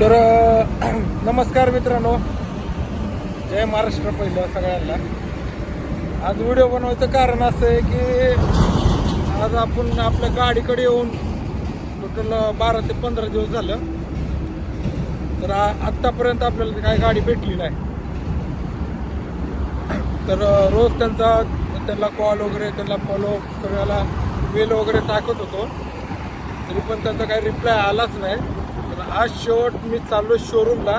तर नमस्कार मित्रांनो. जय महाराष्ट्र पहिलं सगळ्यांना. आज व्हिडिओ बनवायचं कारण असं आहे की आज आपण आपल्या गाडीकडे येऊन टोटल बारा ते पंधरा दिवस झालं. तर आत्तापर्यंत आपल्याला काही गाडी भेटली नाही. तर रोज त्यांचा त्यांना कॉल वगैरे त्यांना फॉलो सगळ्याला मेल वगैरे टाकत होतो. तरी पण त्यांचा काही रिप्लाय आलाच नाही. आज शेवट मी चाललो शोरूमला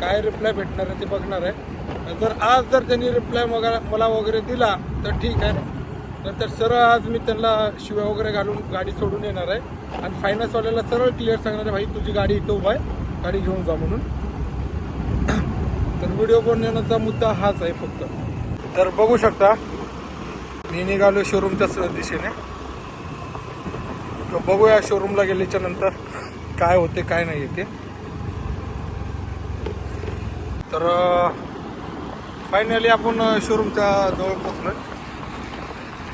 काय रिप्लाय भेटणार आहे ते बघणार आहे. जर आज जर त्यांनी रिप्लाय वगैरे मला वगैरे दिला तर ठीक आहे. नंतर सरळ आज मी त्यांना शिव्या वगैरे घालून गाडी सोडून येणार आहे. आणि फायनान्सवाल्याला सरळ क्लिअर सांगणार आहे भाई तुझी गाडी इथं उभा आहे. गाडी घेऊन जा म्हणून. तर व्हिडिओ बनवण्याचा मुद्दा हाच आहे फक्त. तर बघू शकता मी निघालो शोरूमच्या दिशेने. तर बघूया शोरूमला गेल्याच्यानंतर. काय होते काय नाही येते. तर फायनली आपण शोरूमच्या जवळ पोचलो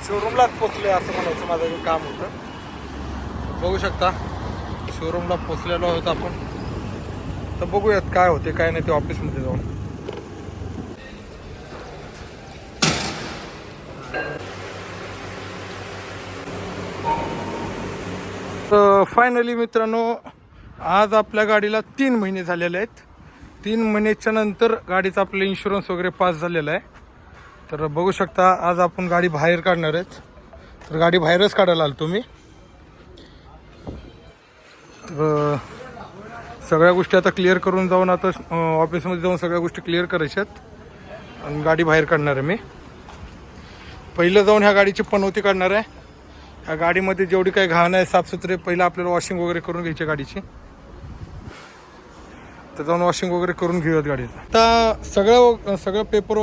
शोरूमलाच पोचले असं म्हणायचं माझं एक काम होतं. बघू शकता शोरूमला पोचलेलो आहोत आपण. तर बघूयात काय होते काय नाही ते ऑफिसमध्ये जाऊन. तर फायनली मित्रांनो आज आपल्या गाडीला तीन महिने झालेले आहेत. तीन महिन्याच्या नंतर गाडीचा आपलं इन्शुरन्स वगैरे पास झालेला आहे. तर बघू शकता आज आपण गाडी बाहेर काढणार आहेत. तर गाडी बाहेरच काढायला आलो तुम्ही तर सगळ्या गोष्टी आता क्लिअर करून जाऊन आता ऑफिसमध्ये जाऊन सगळ्या गोष्टी क्लिअर करायच्यात आणि गाडी बाहेर काढणार आहे मी. पहिलं जाऊन ह्या गाडीची पनवती काढणार आहे. ह्या गाडीमध्ये जेवढी काही घाण आहे साफसुथरे पहिलं आपल्याला वॉशिंग वगैरे करून घ्यायची गाडीची. तर जाऊन वॉशिंग वगैरे करून घेऊयात गाडीत. आता सगळं सगळं पेपर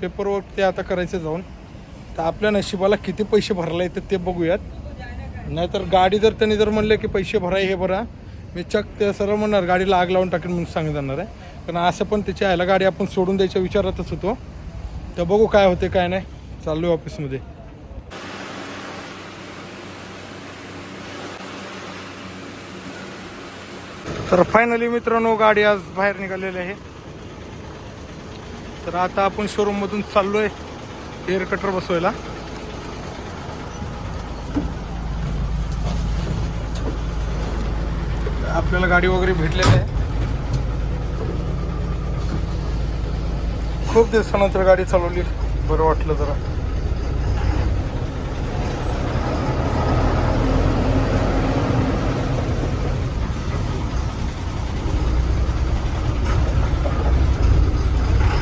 पेपर वर्क ते आता करायचं जाऊन. तर आपल्या नशिबाला किती पैसे भरले तर ते बघूयात. नाहीतर गाडी जर त्यांनी जर म्हणले की पैसे भराय हे भरा. मी चक ते सरळ म्हणणार गाडीला आग लावून टाकेन म्हणून सांगत जाणार आहे. कारण असं पण त्याच्या आयला गाडी आपण सोडून द्यायच्या विचारातच होतो. तर बघू काय होते काय नाही. चाललो आहे ऑफिसमध्ये तर फायनली मित्रांनो गाडी आज बाहेर निघालेली आहे. तर आता आपण शोरूम मधून चाललोय एअर कटर बसवायला. आपल्याला गाडी वगैरे भेटलेली आहे. खूप दिवसानंतर गाडी चालवली. बरं वाटलं जरा.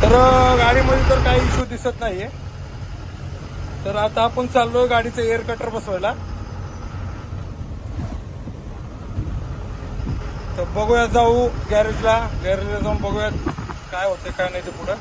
तर गाडीमध्ये तर काही इश्यू दिसत नाहीये. तर आता आपण चाललोय गाडीचं एअर कटर बसवायला. तर बघूया जाऊ गॅरेजला गॅरेजला जाऊन बघूयात काय होते काय नाही ते पुढं.